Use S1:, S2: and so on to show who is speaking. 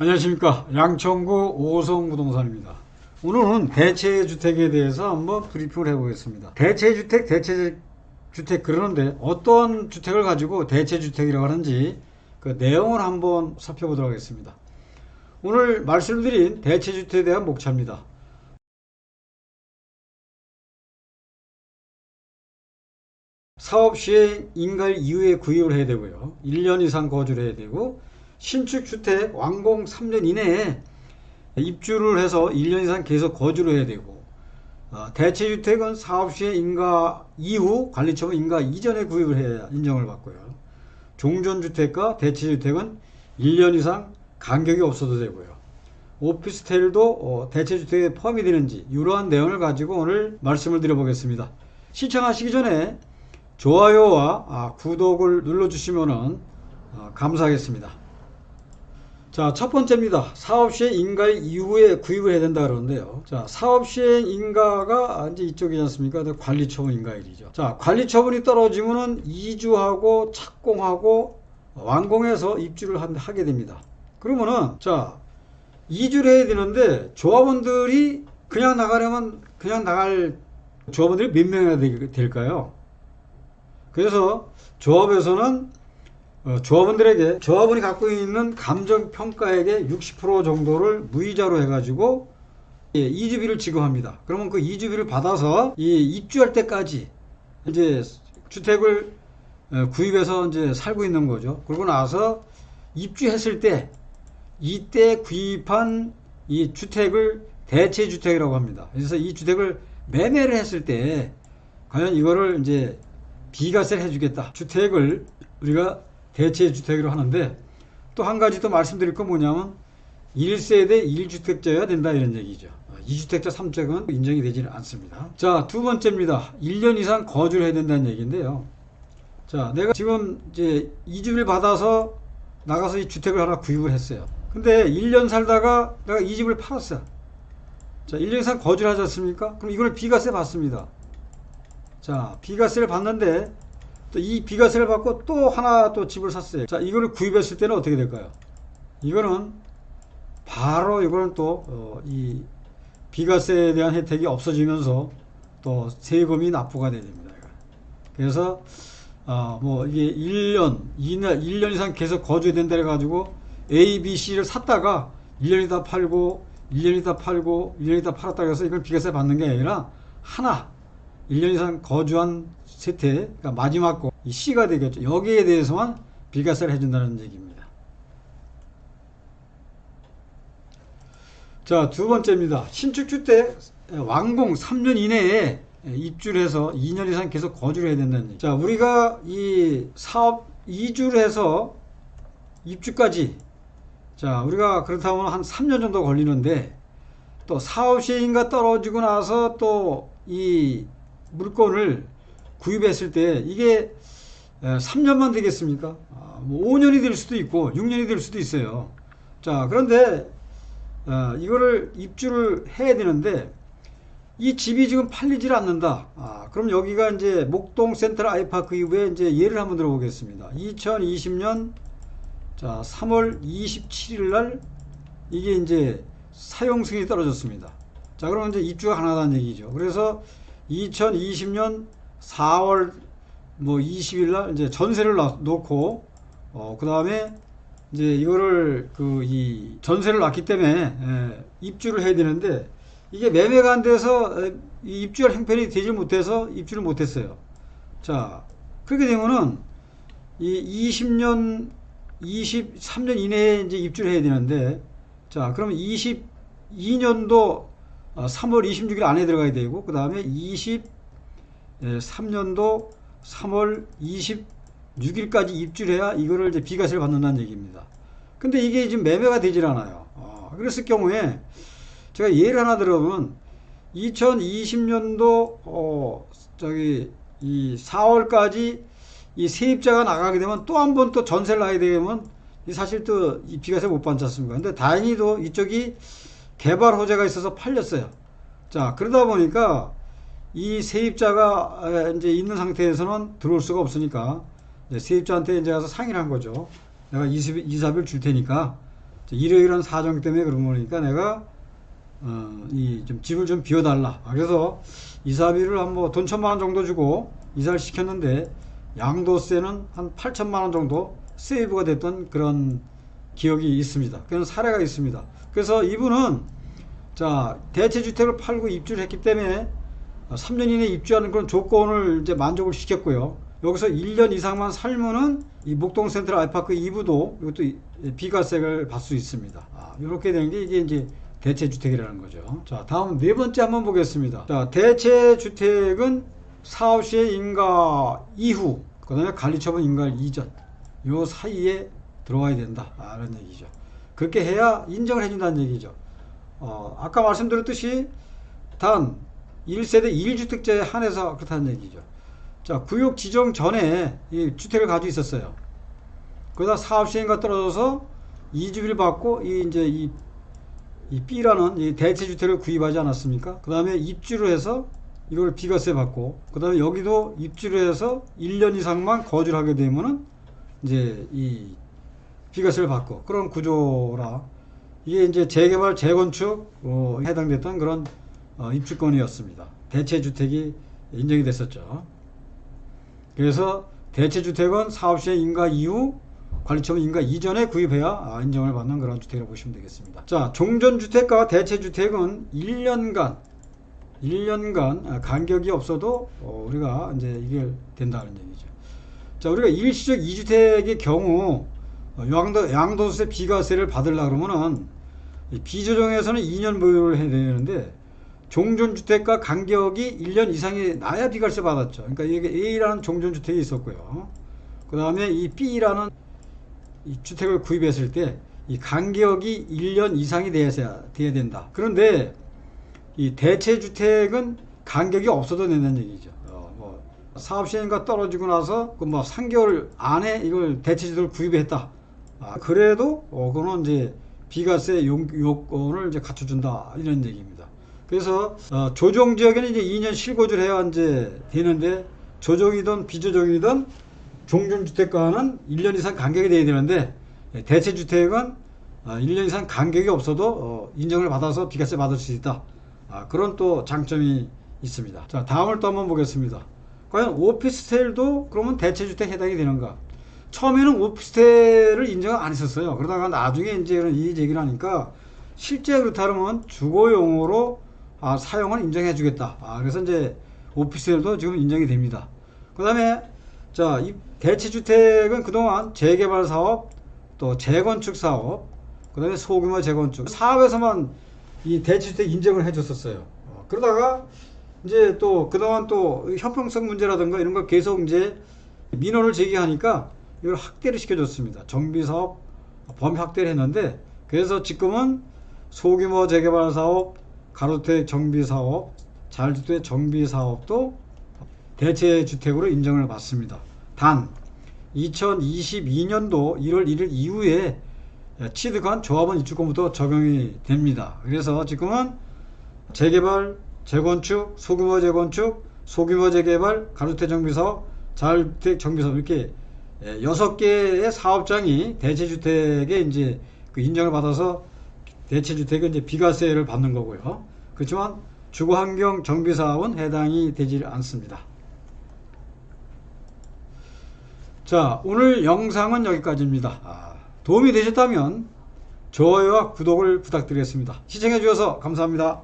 S1: 안녕하십니까. 양천구 오성 부동산입니다. 오늘은 대체주택에 대해서 한번 브리핑을 해보겠습니다. 대체주택 대체주택 그러는데 어떤 주택을 가지고 대체주택이라고 하는지 그 내용을 한번 살펴보도록 하겠습니다. 오늘 말씀드린 대체주택에 대한 목차입니다. 사업 시행 인가일 이후에 구입을 해야 되고요. 1년 이상 거주를 해야 되고 신축 주택 완공 3년 이내에 입주를 해서 1년 이상 계속 거주를 해야 되고 어, 대체주택은 사업 시에 인가 이후 관리처분 인가 이전에 구입을 해야 인정을 받고요. 종전주택과 대체주택은 1년 이상 간격이 없어도 되고요. 오피스텔도 어, 대체주택에 포함이 되는지 이러한 내용을 가지고 오늘 말씀을 드려보겠습니다. 시청하시기 전에 좋아요와 아, 구독을 눌러주시면 감사하겠습니다. 자, 첫 번째입니다. 사업 시행 인가일 이후에 구입을 해야 된다 그러는데요. 자, 사업 시행 인가가 이제 이쪽이지 않습니까? 관리 처분 인가일이죠. 자, 관리 처분이 떨어지면은 이주하고 착공하고 완공해서 입주를 한- 하게 됩니다. 그러면은 자, 이주를 해야 되는데 조합원들이 그냥 나가려면 그냥 나갈 조합원들이 몇 명이나 되- 될까요? 그래서 조합에서는 어, 조합원들에게 조합원이 갖고 있는 감정 평가액의 60% 정도를 무이자로 해가지고 예, 이주비를 지급합니다. 그러면 그 이주비를 받아서 이 입주할 때까지 이제 주택을 어, 구입해서 이제 살고 있는 거죠. 그러고 나서 입주했을 때 이때 구입한 이 주택을 대체 주택이라고 합니다. 그래서 이 주택을 매매를 했을 때 과연 이거를 이제 비과세를 해주겠다. 주택을 우리가 대체 주택으로 하는데 또 한 가지 또 말씀드릴 건 뭐냐면 1세대 1주택자여야 된다 이런 얘기죠. 2주택자 3주택은 인정이 되지는 않습니다. 자, 두 번째입니다. 1년 이상 거주를 해야 된다는 얘기인데요. 자, 내가 지금 이제 이주를 받아서 나가서 이 주택을 하나 구입을 했어요. 근데 1년 살다가 내가 이 집을 팔았어요. 자, 1년 이상 거주를 하지 않습니까? 그럼 이걸 비과세 받습니다. 자, 비과세를 받는데 또 이 비과세를 받고 또 하나 또 집을 샀어요. 자, 이거를 구입했을 때는 어떻게 될까요? 이거는 바로 이거는 또, 어, 이 비과세에 대한 혜택이 없어지면서 또 세금이 납부가 되야 됩니다. 그래서, 어, 뭐, 이게 1년, 2년, 1년 이상 계속 거주해야 된다 해가지고 A, B, C를 샀다가 1년이다 팔고, 1년이다 팔고, 1년이다 팔았다 해서 이걸 비과세 받는 게 아니라 하나, 1년 이상 거주한 세태, 그러니까 마지막 거, 이 C가 되겠죠. 여기에 대해서만 비과세를 해준다는 얘기입니다. 자, 두 번째입니다. 신축주택 완공 3년 이내에 입주를 해서 2년 이상 계속 거주를 해야 된다는 얘기. 자, 우리가 이 사업 이주를 해서 입주까지 자, 우리가 그렇다면 한 3년 정도 걸리는데 또 사업 시행인가 떨어지고 나서 또 이 물건을 구입했을 때 이게 3년만 되겠습니까? 아, 뭐 5년이 될 수도 있고 6년이 될 수도 있어요. 자, 그런데 어, 이거를 입주를 해야 되는데 이 집이 지금 팔리질 않는다. 아, 그럼 여기가 이제 목동 센트럴 아이파크 이후에 이제 예를 한번 들어보겠습니다. 2020년 자, 3월 27일 날 이게 이제 사용 승인이 떨어졌습니다. 자, 그러면 이제 입주가 가능하다는 얘기죠. 그래서 2020년 4월 뭐 20일 날 이제 전세를 놔- 놓고 어, 그 다음에 이제 이거를 그 이 전세를 놨기 때문에 예, 입주를 해야 되는데 이게 매매가 안 돼서 에, 이 입주할 형편이 되지 못해서 입주를 못 했어요. 자, 그렇게 되면은 이 20년 23년 이내에 이제 입주를 해야 되는데 자, 그러면 22년도 3월 26일 안에 들어가야 되고 그 다음에 23년도 3월 26일까지 입주를 해야 이거를 이제 비과세를 받는다는 얘기입니다. 근데 이게 지금 매매가 되질 않아요. 어, 그랬을 경우에 제가 예를 하나 들어보면 2020년도 어, 저기 이 4월까지 이 세입자가 나가게 되면 또 한 번 또 전세를 나야 되면 이 사실 또 이 비과세 못 받지 않습니까? 근데 다행히도 이쪽이 개발 호재가 있어서 팔렸어요. 자, 그러다 보니까 이 세입자가 에, 이제 있는 상태에서는 들어올 수가 없으니까 세입자한테 이제 가서 상의를 한 거죠. 내가 이사비를 줄 테니까 이러이러한 사정 때문에 그런 거니까 내가 어, 이 좀 집을 좀 비워달라. 아, 그래서 이사비를 한 뭐 돈 천만 원 정도 주고 이사를 시켰는데 양도세는 한 8천만 원 정도 세이브가 됐던 그런 기억이 있습니다. 그런 사례가 있습니다. 그래서 이분은 자 대체 주택을 팔고 입주를 했기 때문에 3년 이내에 입주하는 그런 조건을 이제 만족을 시켰고요. 여기서 1년 이상만 살면은 이 목동 센트럴 아이파크 2부도 이것도 이- 비과세를 받을 수 있습니다. 아, 이렇게 되는 게 이게 이제 대체 주택이라는 거죠. 자, 다음 네 번째 한번 보겠습니다. 자, 대체 주택은 사업 시의 인가 이후, 그 다음에 관리처분 인가 이전, 요 사이에 들어와야 된다. 아, 라는 얘기죠. 그렇게 해야 인정을 해준다는 얘기죠. 어, 아까 말씀드렸듯이 단 1세대 1주택자에 한해서 그렇다는 얘기죠. 자, 구역 지정 전에 이 주택을 가지고 있었어요. 그러다 사업 시행과 떨어져서 이주비를 받고 이 이제 이, 이 B라는 이 대체 주택을 구입하지 않았습니까? 그 다음에 입주를 해서 이걸 비과세 받고 그 다음에 여기도 입주를 해서 1년 이상만 거주를 하게 되면은 이제 이 비과세를 받고 그런 구조라 이게 이제 재개발 재건축 어, 해당됐던 그런 어, 입주권이었습니다. 대체주택이 인정이 됐었죠. 그래서 대체주택은 사업시행 인가 이후 관리처분 인가 이전에 구입해야 아, 인정을 받는 그런 주택이라고 보시면 되겠습니다. 자, 종전주택과 대체주택은 1년간 1년간 아, 간격이 없어도 어, 우리가 이제 이게 된다는 얘기죠. 자, 우리가 일시적 2주택의 경우 어, 양도, 양도세 비과세를 받으려 그러면은 이 비조정에서는 2년 보유를 해야 되는데 종전주택과 간격이 1년 이상이 나야 비과세 받았죠. 그러니까 이게 A라는 종전주택이 있었고요. 그 다음에 이 B라는 이 주택을 구입했을 때 이 간격이 1년 이상이 돼야, 돼야 된다. 그런데 이 대체주택은 간격이 없어도 된다는 얘기죠. 어, 뭐 사업 시행과 떨어지고 나서 그 뭐 3개월 안에 이걸 대체주택을 구입했다. 아, 그래도 어, 그거는 이제 비과세 용, 요건을 이제 갖춰준다 이런 얘기입니다. 그래서 어, 조정 지역에는 이제 2년 실거주를 해야 이제 되는데 조정이든 비조정이든 종전주택과는 1년 이상 간격이 돼야 되는데 예, 대체주택은 어, 1년 이상 간격이 없어도 어, 인정을 받아서 비과세 받을 수 있다. 아, 그런 또 장점이 있습니다. 자, 다음을 또 한번 보겠습니다. 과연 오피스텔도 그러면 대체주택 해당이 되는가? 처음에는 오피스텔을 인정을 안 했었어요. 그러다가 나중에 이제 이런 이 얘기를 하니까 실제 그렇다면 주거용으로 아, 사용을 인정해 주겠다. 아, 그래서 이제 오피스텔도 지금 인정이 됩니다. 그 다음에 자, 이 대체 주택은 그동안 재개발 사업, 또 재건축 사업, 그 다음에 소규모 재건축 사업에서만 이 대체 주택 인정을 해줬었어요. 어, 그러다가 이제 또 그동안 또 형평성 문제라든가 이런 걸 계속 이제 민원을 제기하니까 이걸 확대를 시켜줬습니다. 정비 사업 범위 확대를 했는데 그래서 지금은 소규모 재개발 사업, 가로주택 정비 사업, 자율주택 정비 사업도 대체 주택으로 인정을 받습니다. 단 2022년도 1월 1일 이후에 취득한 조합원 입주권부터 적용이 됩니다. 그래서 지금은 재개발, 재건축, 소규모 재건축, 소규모 재개발, 가로주택 정비사업, 자율주택 정비사업 이렇게 예, 여섯 개의 사업장이 대체주택에 이제 그 인정을 받아서 대체주택은 이제 비과세를 받는 거고요. 그렇지만 주거환경 정비사업은 해당이 되지 않습니다. 자, 오늘 영상은 여기까지입니다. 아, 도움이 되셨다면 좋아요와 구독을 부탁드리겠습니다. 시청해 주셔서 감사합니다.